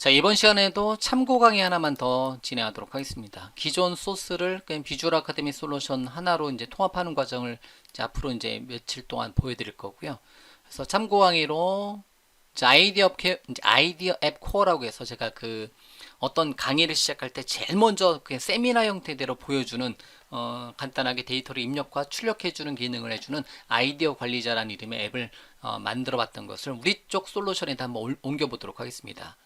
자, 이번 시간에도 참고 강의 하나만 더 진행하도록 하겠습니다. 기존 소스를 그냥 비주얼 아카데미 솔루션 하나로 이제 통합하는 과정을 이제 앞으로 이제 며칠 동안 보여드릴 거고요. 그래서 참고 강의로 아이디어 앱, 아이디어 앱 코어라고 해서 제가 그 어떤 강의를 시작할 때 제일 먼저 그냥 세미나 형태대로 보여주는 어, 간단하게 데이터를 입력과 출력해주는 기능을 해주는 아이디어 관리자라는 이름의 앱을 어, 만들어 봤던 것을 우리 쪽 솔루션에다 한번 올- 옮겨보도록 하겠습니다.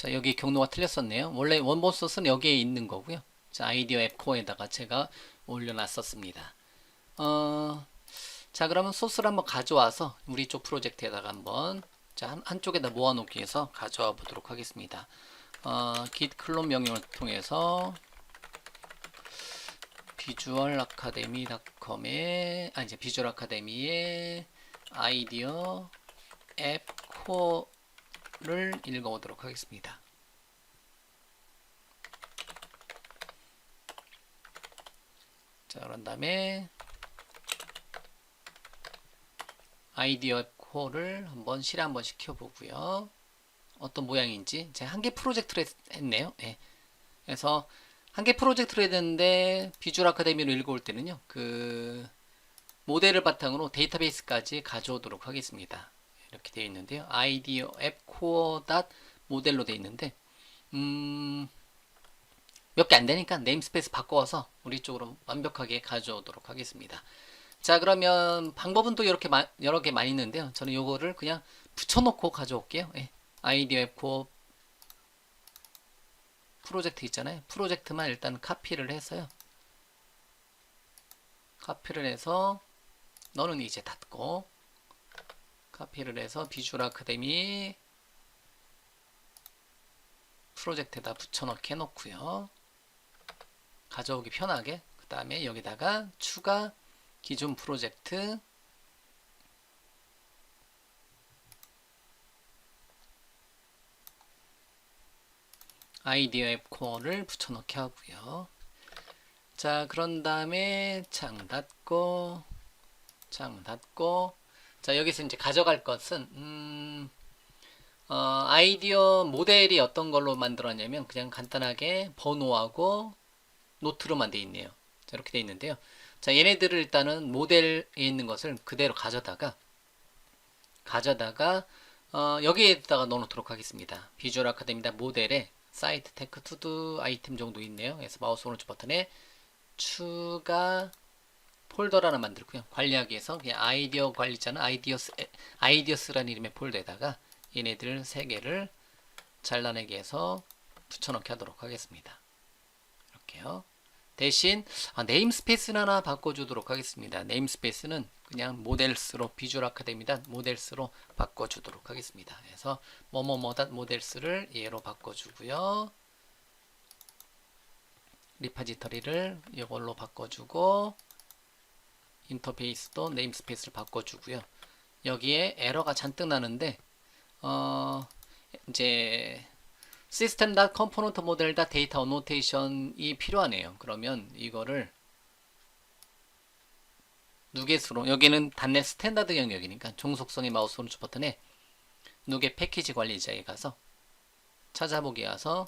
자 여기 경로가 틀렸었네요. 원래 원본 소스는 여기에 있는 거고요. 자 아이디어 앱 코어에다가 제가 올려놨었습니다. 어, 자 그러면 소스를 한번 가져와서 우리 쪽 프로젝트에다가 한번 자 한, 한쪽에다 모아놓기 위해서 가져와 보도록 하겠습니다. 어, git 클론 명령을 통해서 비주얼 아카데미닷컴에 아 이제 비주얼 아카데미의 아이디어 앱 코어 를 읽어보도록 하겠습니다. 자 그런 다음에 아이디어 앱 코어를 한번 실행 한번 시켜보고요. 어떤 모양인지 제가 한 개 프로젝트를 했- 했네요. 예. 그래서 한 개 프로젝트를 했는데 비주얼 아카데미로 읽어올 때는요. 그 모델을 바탕으로 데이터베이스까지 가져오도록 하겠습니다. 이렇게 되어 있는데요. 아이디어 앱 코어 닷 모델로 되어 있는데 음, 몇 개 안 되니까 네임스페이스 바꿔서 우리 쪽으로 완벽하게 가져오도록 하겠습니다. 자 그러면 방법은 또 이렇게 마- 여러 개 많이 있는데요. 저는 요거를 그냥 붙여놓고 가져올게요. 예. 아이디어 앱 코어 프로젝트 있잖아요. 프로젝트만 일단 카피를 해서요. 카피를 해서 너는 이제 닫고 카피를 해서 비주얼 아카데미 프로젝트에다 붙여넣기 해놓고요. 가져오기 편하게 그 다음에 여기다가 추가 기존 프로젝트 아이디어 앱 코어를 붙여넣기 하고요. 자, 그런 다음에 창 닫고, 창 닫고, 자, 여기서 이제 가져갈 것은, 음, 어, 아이디어 모델이 어떤 걸로 만들었냐면, 그냥 간단하게 번호하고 노트로만 돼 있네요. 자, 이렇게 돼 있는데요. 자, 얘네들을 일단은 모델에 있는 것을 그대로 가져다가, 가져다가, 어, 여기에다가 넣어놓도록 하겠습니다. 비주얼 아카데미다 모델에 사이트 테크 투두 아이템 정도 있네요. 그래서 마우스 오른쪽 버튼에 추가 폴더를 하나 만들고요. 관리하기 위해서 아이디어 관리자는 아이디어스, 아이디어스라는 이름의 폴더에다가 얘네들 세 개를 잘라내기 위해서 붙여넣기 하도록 하겠습니다. 이렇게요. 대신 아, 네임스페이스는 하나 바꿔주도록 하겠습니다. 네임스페이스는 그냥 모델스로 비주얼 아카데미다 모델스로 바꿔주도록 하겠습니다. 그래서 뭐뭐뭐다 모델스를 얘로 바꿔주고요. 리파지터리를 이걸로 바꿔주고 인터페이스도 네임스페이스를 바꿔주고요. 여기에 에러가 잔뜩 나는데 어 이제 시스템 닷 컴포넌트 모델 닷 데이터 어노테이션이 필요하네요. 그러면 이거를 누get으로 여기는 단넷 스탠다드 영역이니까 종속성의 마우스 오른쪽 버튼에 누get 패키지 관리자에 가서 찾아보기 가서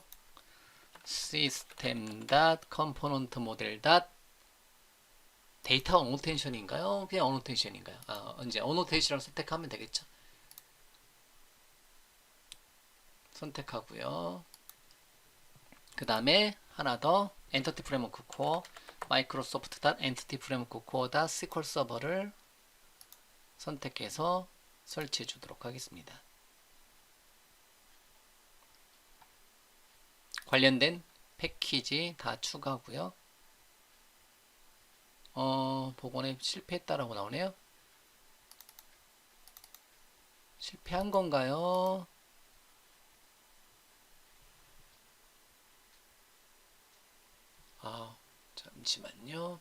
시스템 닷 컴포넌트 모델 닷 데이터 어노테이션인가요? 그냥 어노테이션인가요? 아, 이제 어노테이션을 선택하면 되겠죠. 선택하고요. 그 다음에 하나 더 엔터티 프레임워크 코어 마이크로소프트 닷 엔티티 프레임워크 코어 닷 SQL 서버를 선택해서 설치해 주도록 하겠습니다. 관련된 패키지 다 추가하고요. 어, 복원에 실패했다라고 나오네요. 실패한 건가요? 아, 잠시만요.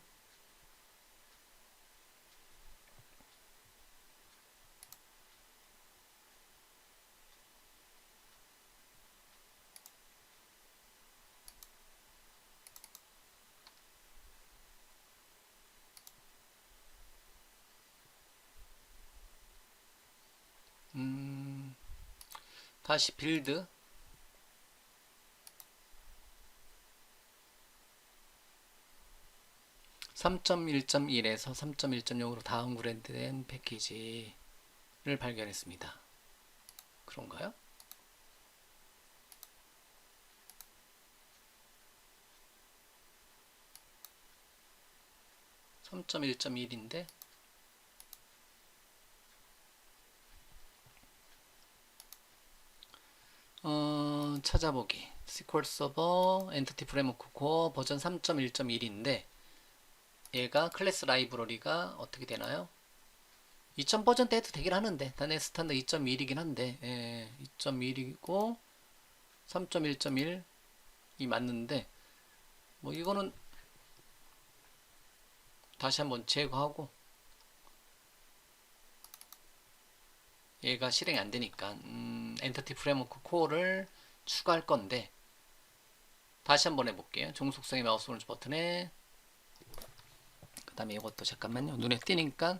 다시 빌드 (3.1.1에서) (3.1.0으로 다운그레이드된 패키지를 발견했습니다 그런가요? 3.1.1인데 어, 찾아보기 SQL 서버 엔티티 프레임워크 코어 버전 3.1.1인데 얘가 클래스 라이브러리가 어떻게 되나요? 2000 버전 때 해도 되긴 하는데 단의 스탠드 2.1이긴 한데 예, 2.1이고 3.1.1이 맞는데 뭐 이거는 다시 한번 제거하고 얘가 실행이 안 되니까 음, 엔터티 프레임워크 코어를 추가할 건데 다시 한번 해볼게요. 종속성의 마우스 오른쪽 버튼에 그 다음에 이것도 잠깐만요. 눈에 띄니까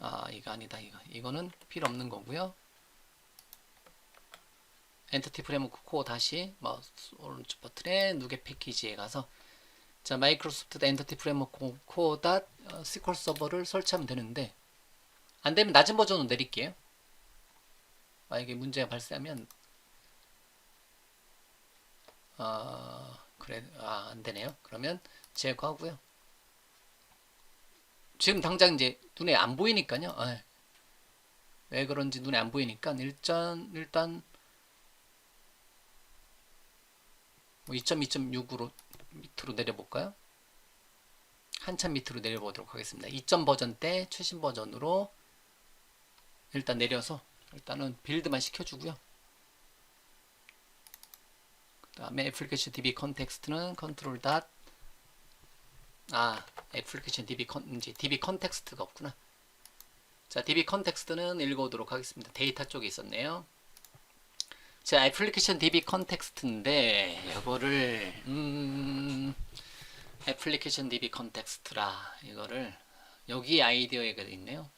아 이거 아니다 이거 이거는 필요 없는 거고요. 엔터티 프레임워크 코어 다시 마우스 오른쪽 버튼에 누계 패키지에 가서 자 마이크로소프트 엔터티 프레임워크 코어 닷 SQL 서버를 설치하면 되는데 안 되면 낮은 버전으로 내릴게요. 만약에 문제가 발생하면 아 그래 아, 안 되네요. 그러면 제거하고요. 지금 당장 이제 눈에 안 보이니까요. 아, 왜 그런지 눈에 안 보이니까 일단 일단 뭐 2.2.6으로 밑으로 내려볼까요? 한참 밑으로 내려보도록 하겠습니다. 2점 버전 때 최신 버전으로 일단 내려서 일단은 빌드만 시켜주고요. 그 다음에 애플리케이션 DB 컨텍스트는 컨트롤 닷 아, 애플리케이션 DB 컨, 이제 DB 컨텍스트가 없구나. 자, DB 컨텍스트는 읽어오도록 하겠습니다. 데이터 쪽에 있었네요. 자, 애플리케이션 DB 컨텍스트인데, 이거를, 음, 애플리케이션 DB 컨텍스트라, 이거를, 여기 아이디어가 있네요.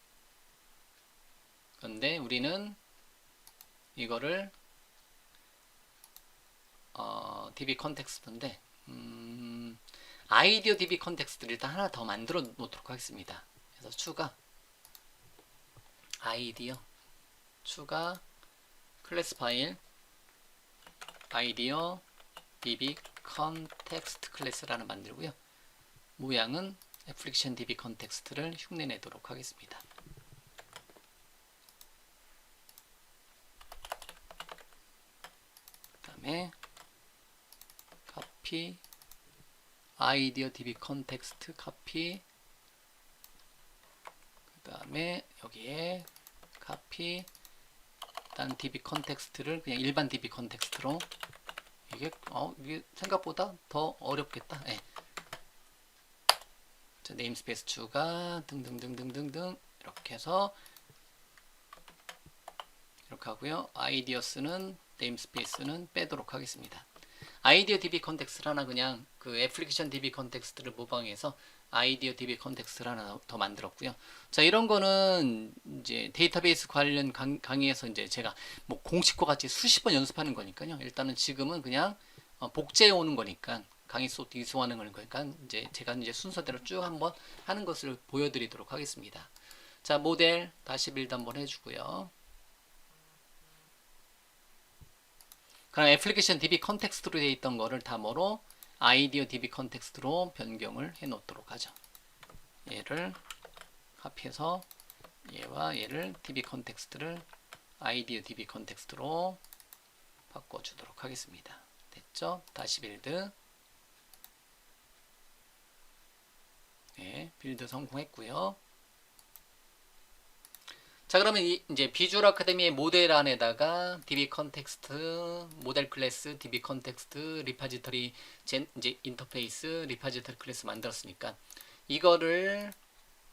근데 우리는 이거를, 어, DB 컨텍스트인데, 음, 아이디어 DB 컨텍스트를 일단 하나 더 만들어 놓도록 하겠습니다. 그래서 추가, 아이디어, 추가, 클래스 파일, 아이디어 db 컨텍스트 클래스라는 만들고요. 모양은 애플리케이션 db 컨텍스트를 흉내내도록 하겠습니다. 다음에 카피 아이디어 db 컨텍스트 카피 그 다음에 여기에 카피 일단 DB 컨텍스트를 그냥 일반 DB 컨텍스트로 이게 어 이게 생각보다 더 어렵겠다. 예. 자, 네임스페이스 추가 등등등등등등 이렇게 해서 이렇게 하고요. 아이디어스는 네임스페이스는 빼도록 하겠습니다. 아이디어 DB 컨텍스트 하나 그냥 그 애플리케이션 DB 컨텍스트를 모방해서 아이디어 DB 컨텍스트를 하나 더 만들었고요. 자, 이런 거는 이제 데이터베이스 관련 강, 강의에서 이제 제가 뭐 공식과 같이 수십 번 연습하는 거니까요. 일단은 지금은 그냥 어, 복제해 오는 거니까 강의 속 이수하는 거니까 이제 제가 이제 순서대로 쭉 한번 하는 것을 보여드리도록 하겠습니다. 자, 모델 다시 빌드 한번 해주고요. 그럼 애플리케이션 DB 컨텍스트로 되어 있던 거를 다 뭐로 아이디어 DB 컨텍스트로 변경을 해 놓도록 하죠. 얘를 카피해서 얘와 얘를 DB 컨텍스트를 아이디어 DB 컨텍스트로 바꿔 주도록 하겠습니다. 됐죠? 다시 빌드. 네, 빌드 성공했고요. 자 그러면 이, 이제 비주얼 아카데미의 모델 안에다가 DB 컨텍스트, 모델 클래스, DB 컨텍스트, 리파지터리 젠, 이제 인터페이스, 리파지터리 클래스 만들었으니까 이거를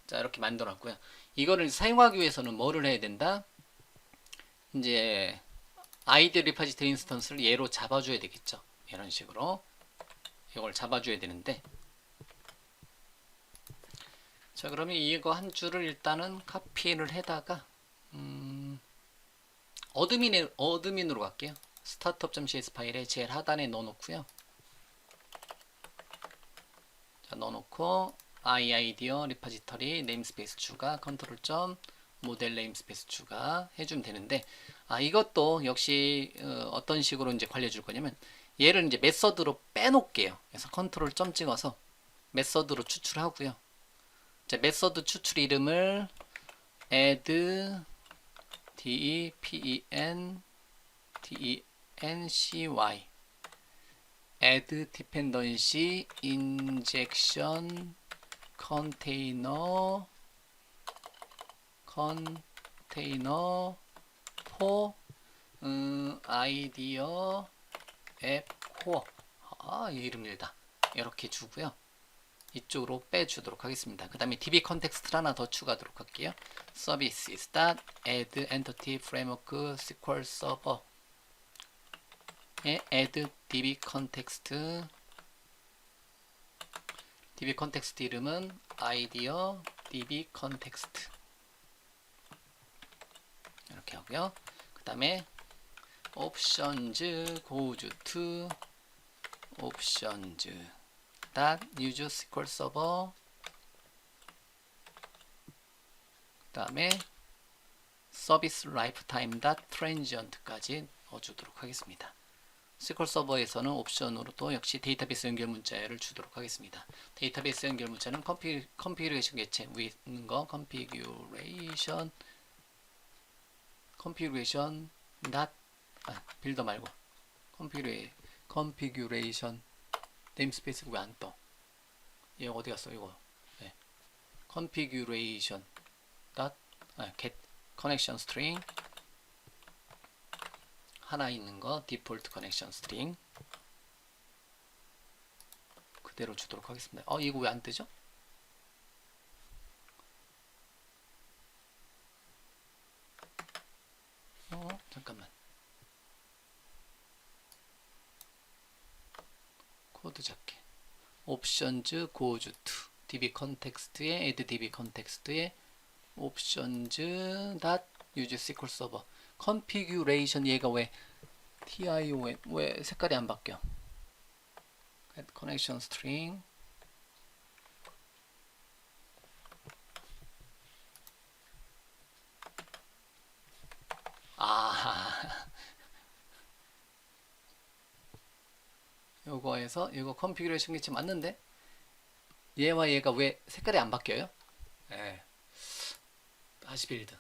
자 이렇게 만들었고요. 이거를 사용하기 위해서는 뭐를 해야 된다? 이제 아이디 리파지터리 인스턴스를 얘로 잡아줘야 되겠죠. 이런 식으로 이걸 잡아줘야 되는데 자 그러면 이거 한 줄을 일단은 카피를 해다가 음, 어드민에, 어드민으로 갈게요. 스타트업.cs 파일에 제일 하단에 넣어놓고요. 자, 넣어놓고 iIdeal 리파지터리 네임스페이스 추가 컨트롤 점 모델 네임스페이스 추가 해주면 되는데 아 이것도 역시 어, 떤 식으로 이제 관리해 줄 거냐면 얘를 이제 메서드로 빼놓을게요. 그래서 컨트롤 점 찍어서 메서드로 추출하고요. 자, 메서드 추출 이름을 add d e p e n d e n c y add dependency injection container container for 음, 아이디어 앱 코어 아, 이 이름 일다 이렇게 주고요. 이쪽으로 빼주도록 하겠습니다. 그 다음에 DB 컨텍스트를 하나 더 추가하도록 할게요. services add entity framework SQL server 에 add DB context DB 컨텍스트 이름은 아이디어 DB 컨텍스트 이렇게 하고요. 그 다음에 goes to options dot use SQL server 그 다음에 서비스 라이프타임 닷 트랜지언트까지 넣어주도록 하겠습니다. SQL 서버에서는 옵션으로 또 역시 데이터베이스 연결 문자를 주도록 하겠습니다. 데이터베이스 연결 문자는 컴피, 컴피그레이션 개체 위에 있는 거 컴피규레이션 컴피그레이션 닷 아, 빌더 말고 컴피그레 컴피규레이션 네임스페이스 왜안 떠? 얘 어디 갔어 이거? 네. configuration dot 아, get connection string 하나 있는 거 default connection string 그대로 주도록 하겠습니다. 어 이거 왜 안 뜨죠? 어 잠깐만 코드 작게 옵션즈 고즈 투. db 컨텍스트에 add db 컨텍스트에 옵션즈 닷 유즈 SQL 서버 컨피규레이션 얘가 왜? TION 왜 색깔이 안 바뀌어? 커넥션 스트링 아 요거에서 이거 컨피규레이션 개체 맞는데 얘와 얘가 왜 색깔이 안 바뀌어요? 예. 다시 빌드.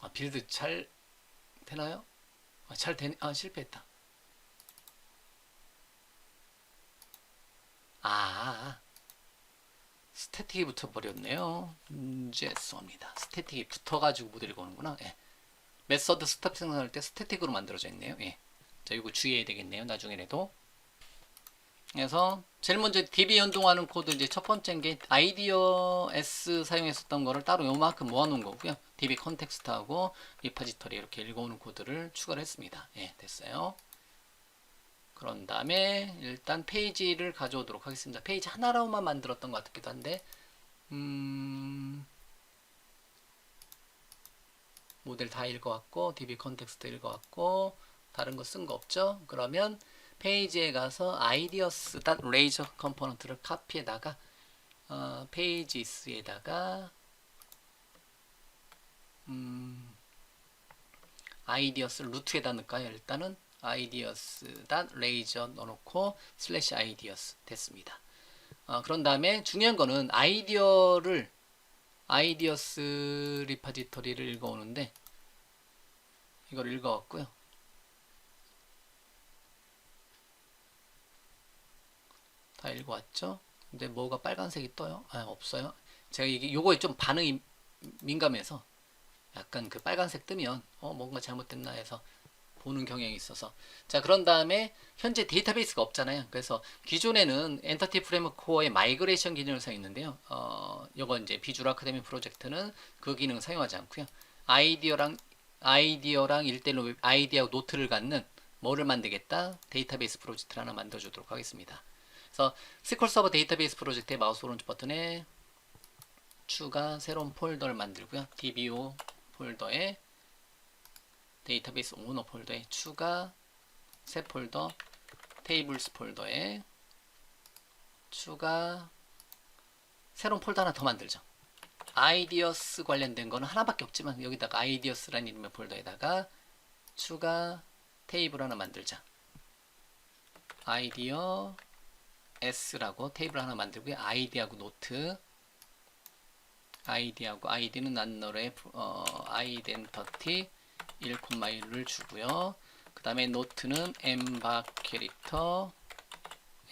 아, 빌드 잘 되나요? 아, 잘 되네. 아, 실패했다. 아, 스태틱이 붙어버렸네요. 문제수입니다. 스태틱이 붙어가지고 못 읽어오는구나. 예. 메서드 스탑 생성할 때 스태틱으로 만들어져 있네요. 예. 자, 이거 주의해야 되겠네요. 나중에라도. 그래서 제일 먼저 DB 연동하는 코드 이제 첫 번째인 게 아이디어 S 사용했었던 거를 따로 요만큼 모아놓은 거고요. DB 컨텍스트하고 리파지터리 이렇게 읽어오는 코드를 추가를 했습니다. 예, 됐어요. 그런 다음에 일단 페이지를 가져오도록 하겠습니다. 페이지 하나로만 만들었던 것 같기도 한데 음... 모델 다 읽어왔고 DB 컨텍스트 읽어왔고 다른 거 쓴 거 없죠? 그러면 페이지에 가서 ideas 레이저 컴포넌트를 카피에다가 어, 페이지스에다가 음, ideas 루트에다 넣을까요? 일단은 ideas 레이저 넣어놓고 슬래시 ideas 됐습니다. 어, 그런 다음에 중요한 거는 아이디어를 아이디어스 리파지터리를 읽어오는데 이걸 읽어왔고요. 다 읽어왔죠? 근데 뭐가 빨간색이 떠요? 아, 없어요. 제가 이게 요거에 좀 반응이 민감해서 약간 그 빨간색 뜨면 어 뭔가 잘못됐나 해서 보는 경향이 있어서. 자 그런 다음에 현재 데이터베이스가 없잖아요. 그래서 기존에는 엔터티 프레임워크 코어의 마이그레이션 기능을 사용했는데요. 어 요거 이제 비주얼 아카데미 프로젝트는 그 기능을 사용하지 않고요. 아이디어랑 아이디어랑 일대일로 아이디어 노트를 갖는 뭐를 만들겠다? 데이터베이스 프로젝트를 하나 만들어 주도록 하겠습니다. 그래서 SQL 서버 데이터베이스 프로젝트의 마우스 오른쪽 버튼에 추가 새로운 폴더를 만들고요. DBO 폴더에 데이터베이스 오너 폴더에 추가 새 폴더 테이블스 폴더에 추가 새로운 폴더 하나 더 만들죠. 아이디어스 관련된 거는 하나밖에 없지만 여기다가 아이디어스라는 이름의 폴더에다가 추가 테이블 하나 만들자. 아이디어 S라고 테이블 하나 만들고요. 아이디하고 노트 아이디하고 아이디는 난너의 어, 아이덴터티 1,1를 주고요. 그 다음에 노트는 엠바 캐릭터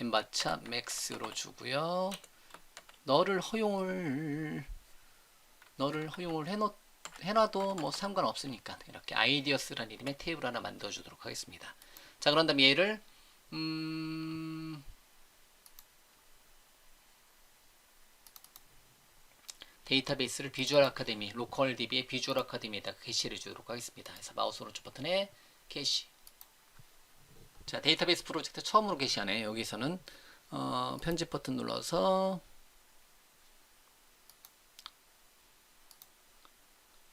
엠바차 맥스로 주고요. 너를 허용을 너를 허용을 해놓 해놔도 뭐 상관없으니까 이렇게 아이디어스라는 이름의 테이블 하나 만들어 주도록 하겠습니다. 자 그런 다음에 얘를 음 데이터베이스를 비주얼 아카데미, 로컬 DB의 비주얼 아카데미에다가 게시를 주도록 하겠습니다. 그래서 마우스 오른쪽 버튼에 게시. 자, 데이터베이스 프로젝트 처음으로 게시하네. 여기서는 어, 편집 버튼 눌러서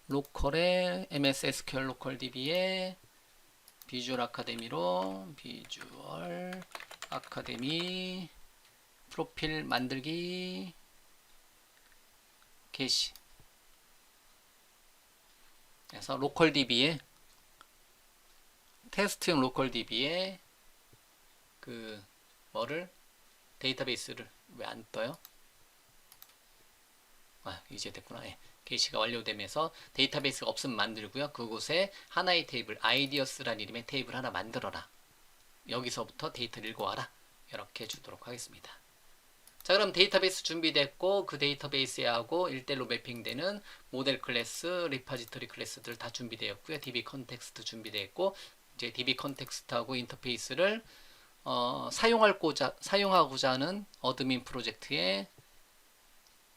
로컬에 MS SQL 로컬 DB에 비주얼 아카데미로 비주얼 아카데미 프로필 만들기 게시 그래서 로컬 DB에 테스트용 로컬 DB에 그 뭐를 데이터베이스를 왜 안 떠요? 아 이제 됐구나. 예. 게시가 완료되면서 데이터베이스가 없으면 만들고요. 그곳에 하나의 테이블 아이디어스라는 이름의 테이블 하나 만들어라. 여기서부터 데이터를 읽어와라. 이렇게 주도록 하겠습니다. 자 그럼 데이터베이스 준비됐고 그 데이터베이스에 하고 1대1로 매핑되는 모델 클래스, 리파지터리 클래스들 다 준비되었고요. DB 컨텍스트 준비되었고 이제 DB 컨텍스트하고 인터페이스를 어, 사용할고자 사용하고자 하는 어드민 프로젝트에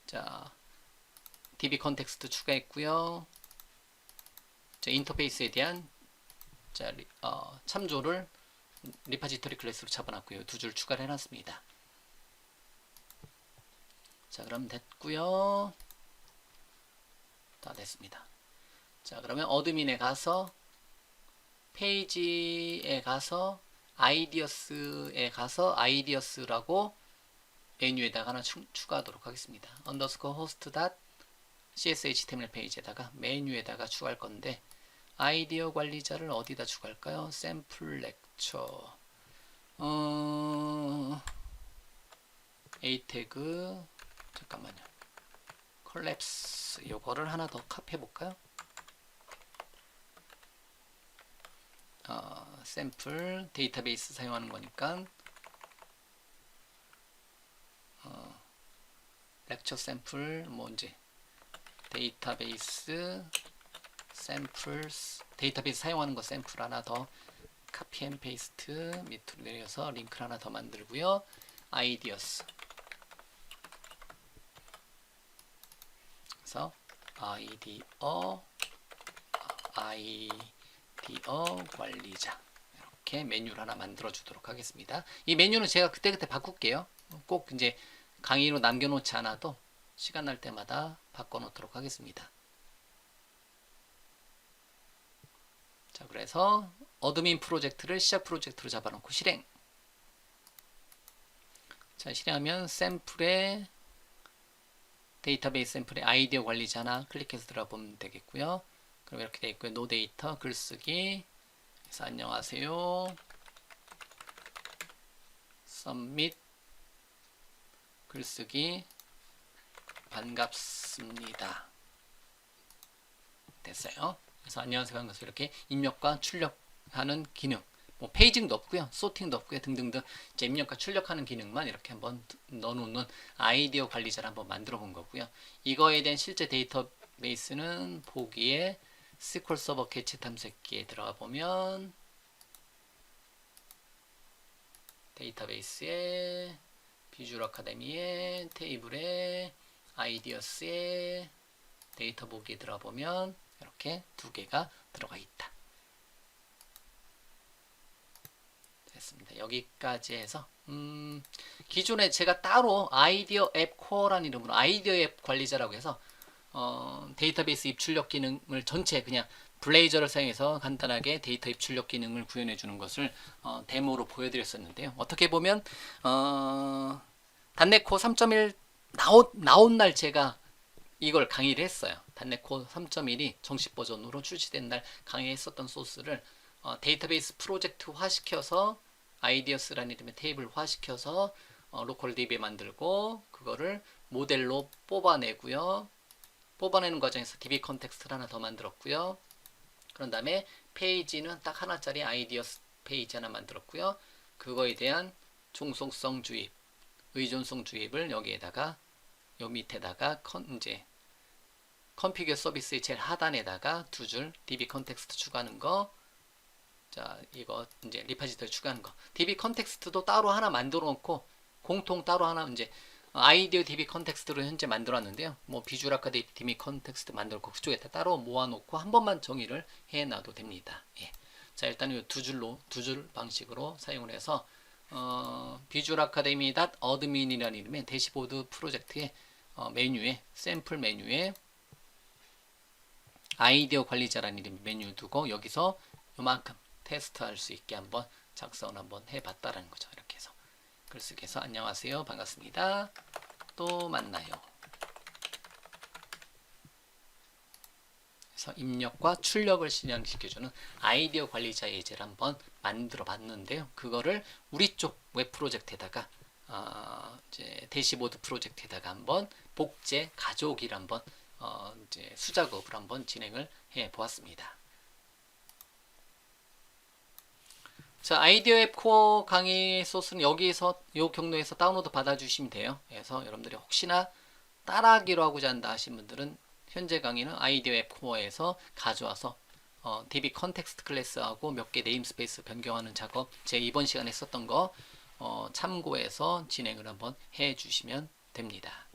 자 DB 컨텍스트 추가했고요. 자 인터페이스에 대한 자, 리, 어, 참조를 리파지터리 클래스로 잡아놨고요. 두 줄 추가를 해놨습니다. 자 그럼 됐고요. 다 됐습니다. 자 그러면 어드민에 가서 페이지에 가서 아이디어스에 가서 아이디어스라고 메뉴에다가 하나 추, 추가하도록 하겠습니다. 언더스코 호스트 닷 csh 테미널 페이지에다가 메뉴에다가 추가할 건데 아이디어 관리자를 어디다 추가할까요? 샘플 렉처 어... a 태그 잠깐만요. 콜랩스 요거를 하나 더 카피해 볼까요? 어, 샘플 데이터베이스 사용하는 거니까 어, 렉처 샘플 뭔지 데이터베이스 샘플스 데이터베이스 사용하는 거 샘플 하나 더 카피 앤 페이스트 밑으로 내려서 링크 하나 더 만들고요. 아이디어스 그래서 아이디어 아이디어 관리자 이렇게 메뉴를 하나 만들어 주도록 하겠습니다. 이 메뉴는 제가 그때그때 바꿀게요. 꼭 이제 강의로 남겨놓지 않아도 시간 날 때마다 바꿔놓도록 하겠습니다. 자, 그래서 어드민 프로젝트를 시작 프로젝트로 잡아놓고 실행. 자, 실행하면 샘플에 데이터베이스 샘플의 아이디어 관리자나 클릭해서 들어보면 되겠고요. 그럼 이렇게 되어 있고요. 노 데이터 글쓰기. 그래서 안녕하세요. submit 글쓰기 반갑습니다. 됐어요. 그래서 안녕하세요 반갑습니다. 이렇게 입력과 출력하는 기능 뭐 페이징도 없고요. 소팅도 없고요. 등등등 이제 입력과 출력하는 기능만 이렇게 한번 넣어놓는 아이디어 관리자를 한번 만들어 본 거고요. 이거에 대한 실제 데이터베이스는 보기에 SQL 서버 개체 탐색기에 들어가 보면 데이터베이스에 비주얼 아카데미에 테이블에 아이디어스에 데이터 보기에 들어가 보면 이렇게 두 개가 들어가 있다. 됐습니다. 여기까지 해서 음, 기존에 제가 따로 아이디어 앱 코어라는 이름으로 아이디어 앱 관리자라고 해서 어, 데이터베이스 입출력 기능을 전체 그냥 블레이저를 사용해서 간단하게 데이터 입출력 기능을 구현해 주는 것을 어, 데모로 보여드렸었는데요. 어떻게 보면 어, 단네코 3.1 나온, 나온 날 제가 이걸 강의를 했어요. 단네코 3.1이 정식 버전으로 출시된 날 강의했었던 소스를 어, 데이터베이스 프로젝트화 시켜서 아이디어스라는 이름의 테이블화 시켜서 어, 로컬 DB 만들고 그거를 모델로 뽑아내고요. 뽑아내는 과정에서 DB 컨텍스트를 하나 더 만들었고요. 그런 다음에 페이지는 딱 하나짜리 아이디어스 페이지 하나 만들었고요. 그거에 대한 중속성 주입, 의존성 주입을 여기에다가 요 밑에다가 컨 이제 컨피규어 서비스의 제일 하단에다가 두 줄 DB 컨텍스트 추가하는 거. 자, 이거 이제 리파지터에 추가하는 거. DB 컨텍스트도 따로 하나 만들어 놓고 공통 따로 하나 이제 아이디어 DB 컨텍스트로 현재 만들었는데요. 뭐 비주얼 아카데미 DB 컨텍스트 만들고 그쪽에다 따로 모아놓고 한 번만 정의를 해놔도 됩니다. 예. 자, 일단 이두 줄로 두 줄 방식으로 사용을 해서 어, 비주얼 아카데미 닷 어드민이라는 이름의 대시보드 프로젝트의 어, 메뉴에 샘플 메뉴에 아이디어 관리자라는 이름 메뉴 두고 여기서 요만큼 테스트할 수 있게 한번 작성을 한번 해봤다라는 거죠. 이렇게 해서 글쓰기에서 안녕하세요 반갑습니다. 또 만나요. 그래서 입력과 출력을 실행시켜주는 아이디어 관리자 예제를 한번 만들어 봤는데요. 그거를 우리 쪽 웹 프로젝트에다가 어, 이제 대시보드 프로젝트에다가 한번 복제 가족일 한번 어, 이제 수작업을 한번 진행을 해 보았습니다. 자, 아이디어 앱 코어 강의 소스는 여기서 이 경로에서 다운로드 받아주시면 돼요. 그래서 여러분들이 혹시나 따라하기로 하고자 한다 하신 분들은 현재 강의는 아이디어 앱 코어에서 가져와서 어, DB 컨텍스트 클래스하고 몇 개 네임스페이스 변경하는 작업 제 이번 시간에 썼던 거 어, 참고해서 진행을 한번 해 주시면 됩니다.